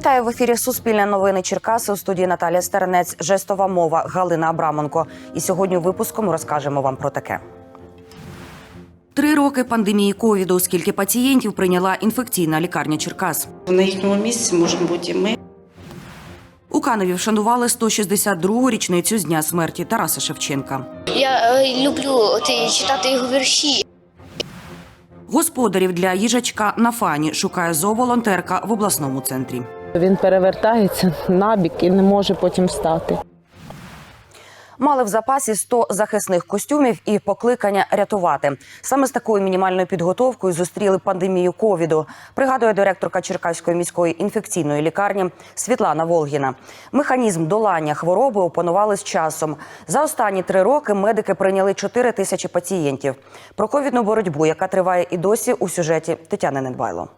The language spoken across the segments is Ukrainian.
Вітаю в ефірі Суспільне новини Черкаси у студії Наталія Стернець, жестова мова Галина Абраменко. І сьогодні у випуску ми розкажемо вам про таке. Три роки пандемії ковіду. Скільки пацієнтів прийняла інфекційна лікарня Черкас? На їхньому місці можемо бути і ми. У Канові вшанували 162-гу річницю з дня смерті Тараса Шевченка. Я е, люблю от, читати його вірші. Господарів для їжачка на фані шукає зооволонтерка в обласному центрі. Він перевертається набік і не може потім встати. Мали в запасі 100 захисних костюмів і покликання рятувати. Саме з такою мінімальною підготовкою зустріли пандемію ковіду. Пригадує директорка Черкаської міської інфекційної лікарні Світлана Волгіна. Механізм долання хвороби опанували з часом. За останні три роки медики прийняли 4 тисячі пацієнтів. Про ковідну боротьбу, яка триває і досі у сюжеті Тетяни Недбайло.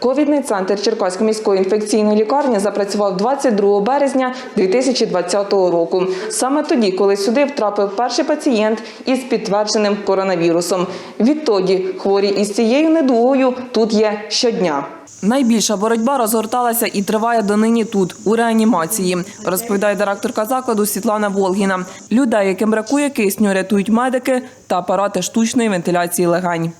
Ковідний центр Черкаської міської інфекційної лікарні запрацював 22 березня 2020 року. Саме тоді, коли сюди втрапив перший пацієнт із підтвердженим коронавірусом. Відтоді хворі із цією недугою тут є щодня. Найбільша боротьба розгорталася і триває донині тут, у реанімації, розповідає директорка закладу Світлана Волгіна. Людей, яким бракує кисню, рятують медики та апарати штучної вентиляції легень.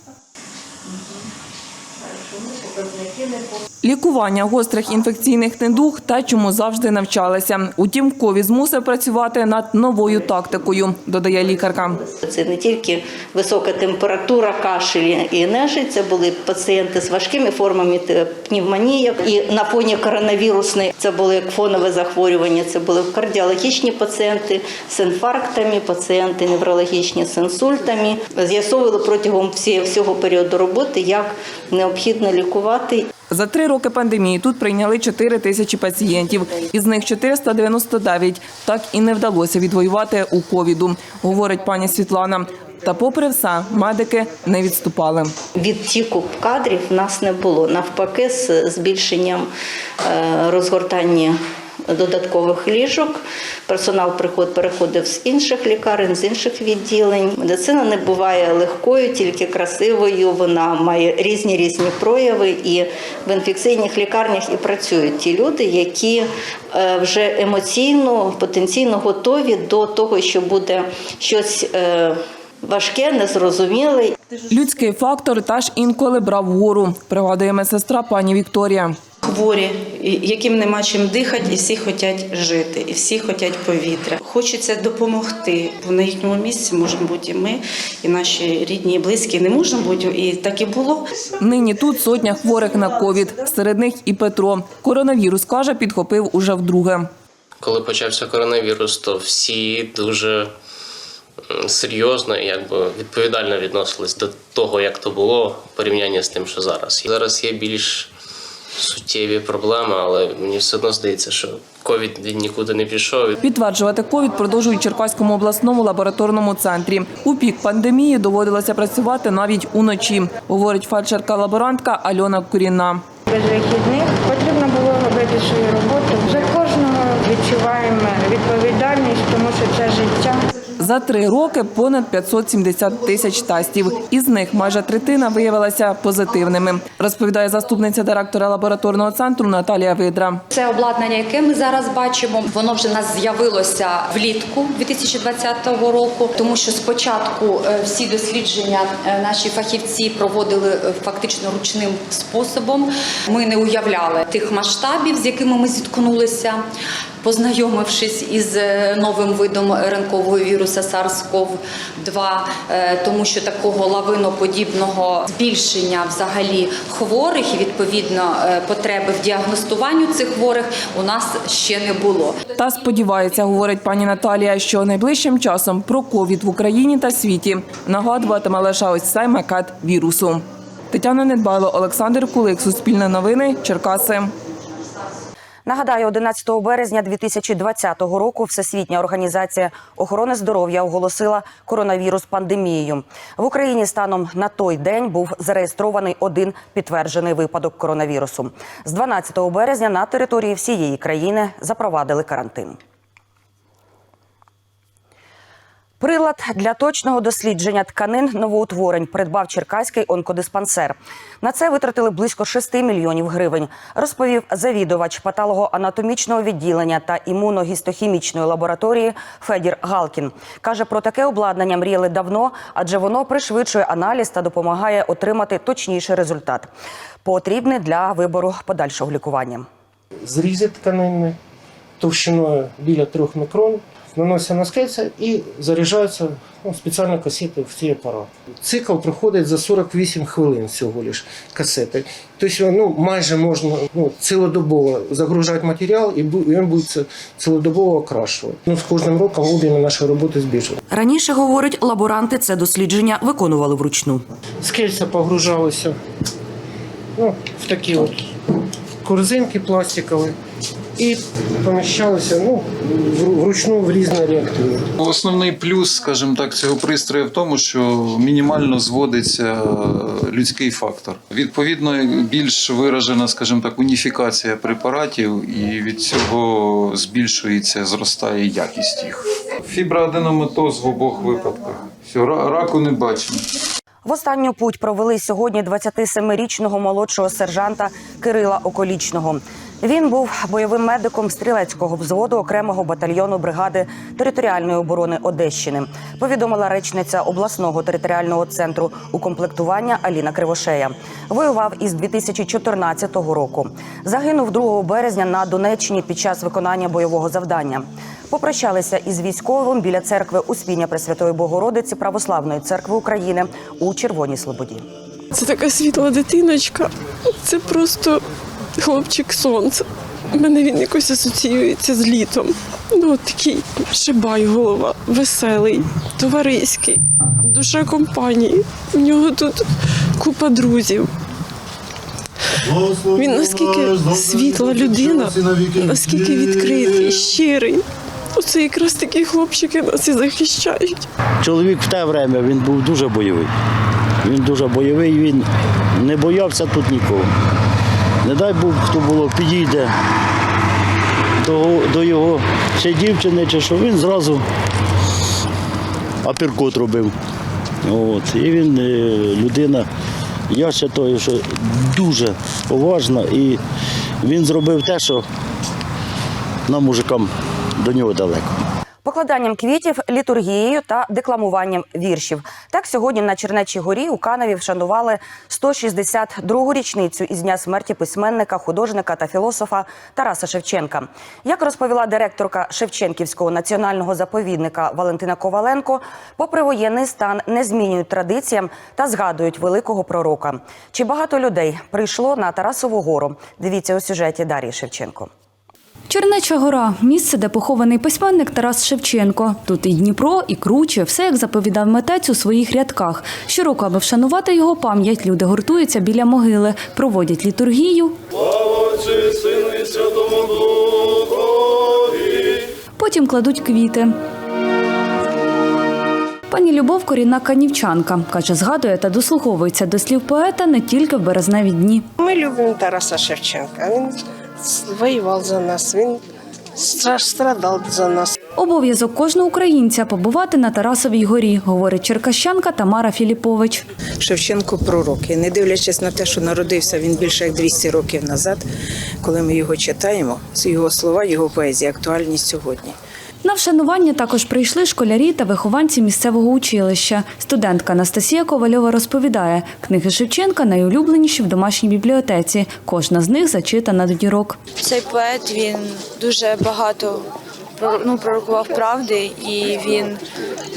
Лікування гострих інфекційних недуг те, чому завжди навчалися. Утім, ковід змусив працювати над новою тактикою, додає лікарка. Це не тільки висока температура, кашель і нежить, це були пацієнти з важкими формами пневмонії. І на фоні коронавірусної це були фонове захворювання, це були кардіологічні пацієнти з інфарктами, пацієнти неврологічні з інсультами. З'ясовували протягом всього періоду роботи, як необхідно лікувати За три роки пандемії тут прийняли 4 тисячі пацієнтів. Із них 499 так і не вдалося відвоювати у ковіду, говорить пані Світлана. Та попри все, медики не відступали. Відтіку кадрів в нас не було. Навпаки, з збільшенням е, розгортання додаткових ліжок. Персонал переходив з інших лікарень, з інших відділень. Медицина не буває легкою, тільки красивою. Вона має різні різні прояви. І в інфекційних лікарнях і працюють ті люди, які е, вже емоційно, потенційно готові до того, що буде щось. е, Важке, незрозуміле Людський фактор теж інколи брав вгору, пригадує медсестра пані Вікторія. Хворі, яким нема чим дихати, і всі хочуть жити, і всі хочуть повітря. Хочеться допомогти, бо на їхньому місці можемо бути і ми, і наші рідні, і близькі. Не можемо бути, і так і було. Нині тут сотня хворих на ковід. Серед них і Петро. Коронавірус каже, підхопив уже вдруге. коли почався коронавірус, то всі дуже серйозно і якби відповідально відносились до того, як то було в порівнянні з тим, що зараз. Зараз є більш суттєві проблеми, але мені все одно здається, що ковід він нікуди не пішов. Підтверджувати ковід продовжують Черкаському обласному лабораторному центрі. У пік пандемії доводилося працювати навіть уночі, говорить фельдшерка-лаборантка Альона Куріна. Без вихідних потрібно було робити свою роботу. За кожного відчуваємо відповідальність, тому що це життя. За три роки понад 570 тисяч тестів. Із них майже третина виявилася позитивними, розповідає заступниця директора лабораторного центру Наталія Видра. Це обладнання, яке ми зараз бачимо, воно вже нас з'явилося влітку 2020 року, тому що спочатку е, всі дослідження е, наші фахівці проводили е, фактично ручним способом. Ми не уявляли тих масштабів, з якими ми зіткнулися. Познайомившись із новим видом ранкового віруса SARS-CoV-2, е, тому що такого лавиноподібного збільшення взагалі хворих і відповідно е, потреби в діагностуванню цих хворих у нас ще не було. Та сподівається, говорить пані Наталія, що найближчим часом про ковід в Україні та світі нагадуватиме лише ось цей макет вірусу. Тетяна Недбайло, Олександр Кулик, Суспільне новини, Черкаси. Нагадаю, 11 березня 2020 року Всесвітня організація охорони здоров'я оголосила коронавірус пандемією. В Україні станом на той день був зареєстрований один підтверджений випадок коронавірусу. З 12 березня на території всієї країни запровадили карантин. Прилад для точного дослідження тканин новоутворень придбав Черкаський онкодиспансер. На це витратили близько 6 мільйонів гривень, розповів завідувач патологоанатомічного відділення та імуногістохімічної лабораторії Федір Галкін. Каже, про таке обладнання мріяли давно, адже воно пришвидшує аналіз та допомагає отримати точніший результат, потрібний для вибору подальшого лікування. зрізи тканини товщиною біля 3 мікрон, наносяться на скельце і заряджаються ну, спеціальні касети в цей апарат. Цикл проходить за 48 хвилин всього лиш касети. Тобто ну, майже можна ну, цілодобово загружати матеріал і він буде це цілодобово окрашувати. Ну, з кожним роком об'єми нашої роботи збільшують. Раніше говорить, лаборанти це дослідження виконували вручну. Скельця погружалися ну, в такі от корзинки пластикові і поміщалися ну, вручну в різні реактори. Основний плюс, скажімо так, цього пристрою в тому, що мінімально зводиться людський фактор. Відповідно, більш виражена, скажімо так, уніфікація препаратів, і від цього збільшується, зростає якість їх. Фіброаденоматоз в обох випадках. Все, раку не бачимо. В останню путь провели сьогодні 27-річного молодшого сержанта Кирила Околічного. Він був бойовим медиком стрілецького взводу окремого батальйону бригади територіальної оборони Одещини. Повідомила речниця обласного територіального центру укомплектування Аліна Кривошея. Воював із 2014 року. Загинув 2 березня на Донеччині під час виконання бойового завдання. Попрощалися із військовим біля церкви Успіння Пресвятої Богородиці Православної церкви України у Червоній Слободі. Це така світла дитиночка. Це просто хлопчик сонце. У мене він якось асоціюється з літом. Ну, от такий шибай голова, веселий, товариський, душа компанії. У нього тут купа друзів. Він наскільки світла людина, наскільки відкритий, щирий. Оце якраз такі хлопчики нас і захищають. Чоловік в те время він був дуже бойовий. Він дуже бойовий, він не боявся тут нікого. Не дай Бог, хто було, підійде до, до його чи дівчини, чи що, він зразу апіркот робив. От. І він е, людина, я вважаю, що дуже поважна, і він зробив те, що нам, мужикам, до нього далеко. Покладанням квітів, літургією та декламуванням віршів. Так сьогодні на Чернечій горі у Каневі вшанували 162-гу річницю із дня смерті письменника, художника та філософа Тараса Шевченка. Як розповіла директорка Шевченківського національного заповідника Валентина Коваленко, попри воєнний стан не змінюють традиціям та згадують великого пророка. Чи багато людей прийшло на Тарасову гору? Дивіться у сюжеті Дар'ї Шевченко. Чернеча гора місце, де похований письменник Тарас Шевченко. Тут і Дніпро, і круче, все як заповідав митець у своїх рядках. Щороку, аби вшанувати його пам'ять, люди гуртуються біля могили, проводять літургію. Потім кладуть квіти. Пані Любов корінна канівчанка. Каже, згадує та дослуховується до слів поета не тільки в березневі дні. Ми любимо Тараса Шевченка. Він воював за нас, він стра- страдав за нас. Обов'язок кожного українця побувати на Тарасовій горі, говорить черкащанка Тамара Філіпович. Шевченко пророк. І не дивлячись на те, що народився він більше як 200 років назад, коли ми його читаємо, його слова, його поезія актуальні сьогодні. На вшанування також прийшли школярі та вихованці місцевого училища. Студентка Анастасія Ковальова розповідає, книги Шевченка найулюбленіші в домашній бібліотеці. Кожна з них зачитана до дірок. Цей поет він дуже багато ну, пророкував правди, і він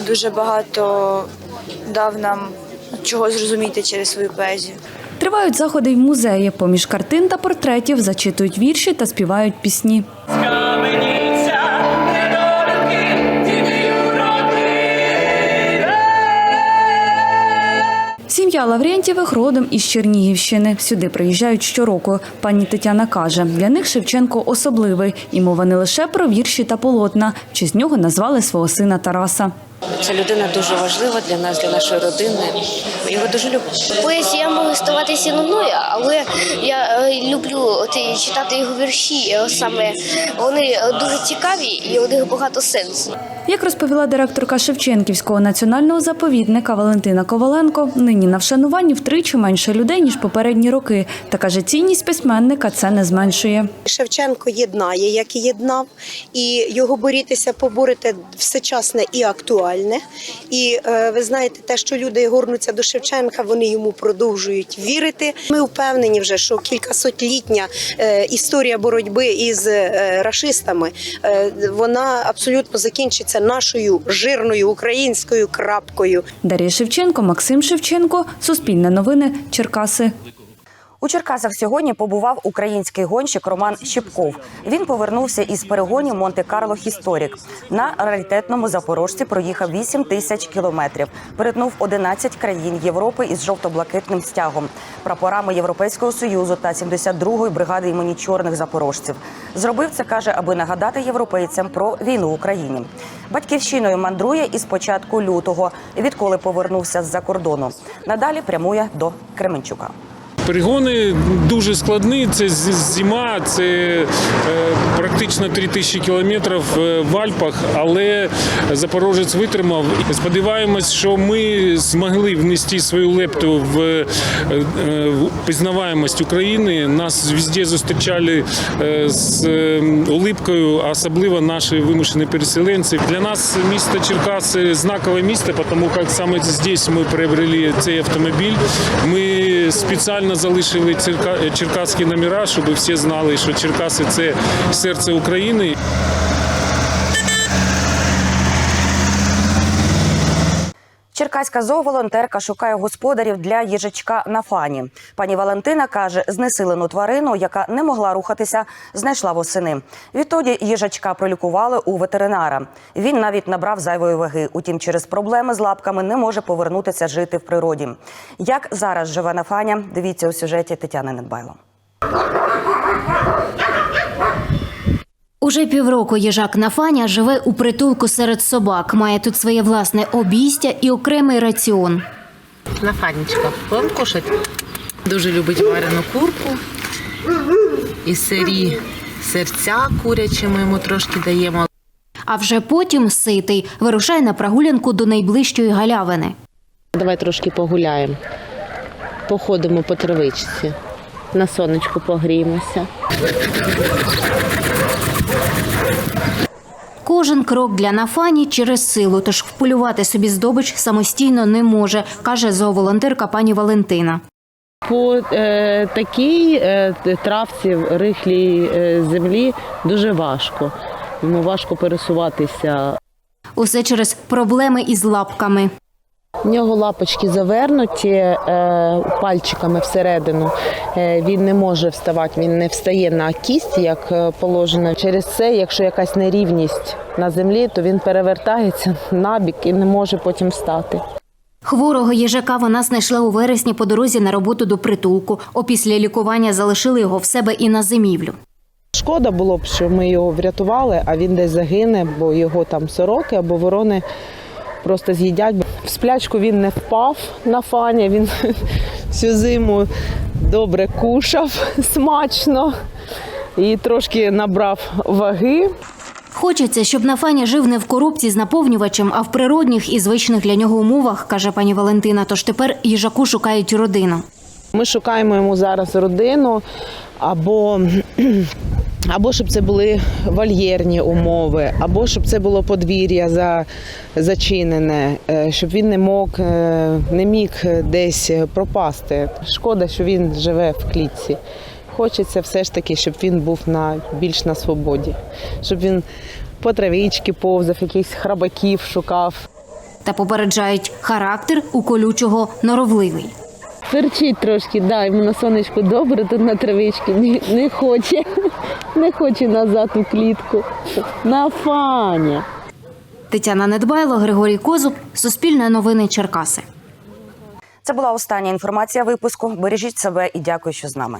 дуже багато дав нам чого зрозуміти через свою поезію. Тривають заходи й в музеї. Поміж картин та портретів зачитують вірші та співають пісні. Сім'я Лаврентєвих родом із Чернігівщини. Сюди приїжджають щороку. Пані Тетяна каже, для них Шевченко особливий, і мова не лише про вірші та полотна. Чи з нього назвали свого сина Тараса. Ця людина дуже важлива для нас, для нашої родини. Ми його дуже любимо. Поезія може ставатися нудною, але я е, люблю от, читати його вірші. Е, Саме вони е, дуже цікаві і у них багато сенсу. Як розповіла директорка Шевченківського національного заповідника Валентина Коваленко, нині на вшануванні втричі менше людей ніж попередні роки. Та каже, цінність письменника це не зменшує. Шевченко єднає, як і єднав, і його борітися, поборити всечасне і актуальне. І е, ви знаєте, те, що люди горнуться до Шевченка, вони йому продовжують вірити. Ми впевнені вже, що кількасотлітня е, історія боротьби із е, рашистами вона абсолютно закінчиться нашою жирною українською крапкою. Дар'я Шевченко, Максим Шевченко, Суспільне новини, Черкаси. У Черкасах сьогодні побував український гонщик Роман Щепков. Він повернувся із перегонів Монте-Карло Хісторік. На раритетному запорожці проїхав 8 тисяч кілометрів. Перетнув 11 країн Європи із жовто-блакитним стягом, прапорами Європейського союзу та 72-ї бригади імені чорних запорожців. Зробив це каже, аби нагадати європейцям про війну в Україні. Батьківщиною мандрує із початку лютого, відколи повернувся з-за кордону. Надалі прямує до Кременчука. Перегони дуже складні. Це зима, це е, практично 3000 кілометрів е, в Альпах, але Запорожець витримав. Сподіваємось, що ми змогли внести свою лепту в е, пізнаваємость України. Нас везде зустрічали з е, улипкою, особливо наші вимушені переселенці. Для нас місто Черкаси знакове місто, тому як саме здесь ми приобрели цей автомобіль. Ми спеціально залишили черкаські номера, щоб всі знали, що Черкаси це серце України. Черкаська зооволонтерка шукає господарів для їжачка на фані. Пані Валентина каже, знесилену тварину, яка не могла рухатися, знайшла восени. Відтоді їжачка пролікували у ветеринара. Він навіть набрав зайвої ваги. Утім, через проблеми з лапками не може повернутися жити в природі. Як зараз живе на фаня? Дивіться у сюжеті Тетяни Недбайло. Уже півроку їжак Нафаня живе у притулку серед собак. Має тут своє власне обійстя і окремий раціон. На фанечка. Будемо кушати. Дуже любить варену курку. І сирі серця курячі ми йому трошки даємо. А вже потім ситий вирушає на прогулянку до найближчої галявини. Давай трошки погуляємо. Походимо по травичці. На сонечку погріємося. Кожен крок для Нафані через силу, тож вполювати собі здобич самостійно не може, каже зооволонтерка пані Валентина. По е, такій е, травці, рихлій е, землі дуже важко. Йому важко пересуватися. Усе через проблеми із лапками. У нього лапочки завернуті е, пальчиками всередину. Е, він не може вставати, він не встає на кість, як е, положено. Через це, якщо якась нерівність на землі, то він перевертається на бік і не може потім встати. Хворого їжака вона знайшла у вересні по дорозі на роботу до притулку. Опісля лікування залишили його в себе і на зимівлю. Шкода було б, що ми його врятували, а він десь загине, бо його там сороки або ворони просто з'їдять. В сплячку він не впав на фані, він всю зиму добре кушав смачно і трошки набрав ваги. Хочеться, щоб Нафаня жив не в коробці з наповнювачем, а в природних і звичних для нього умовах, каже пані Валентина. Тож тепер їжаку шукають родину. Ми шукаємо йому зараз родину або, або щоб це були вольєрні умови, або щоб це було подвір'я за, зачинене, е, щоб він не мог е, не міг десь пропасти. Шкода, що він живе в клітці. Хочеться все ж таки, щоб він був на більш на свободі, щоб він по травички повзав, якихось храбаків шукав. Та попереджають, характер у колючого норовливий. Перчить трошки, да, йому на сонечку добре, тут на травичці не, не хоче, не хоче назад у клітку. На фаня. Тетяна Недбайло, Григорій Козуб, Суспільне новини Черкаси. Це була остання інформація випуску. Бережіть себе і дякую, що з нами.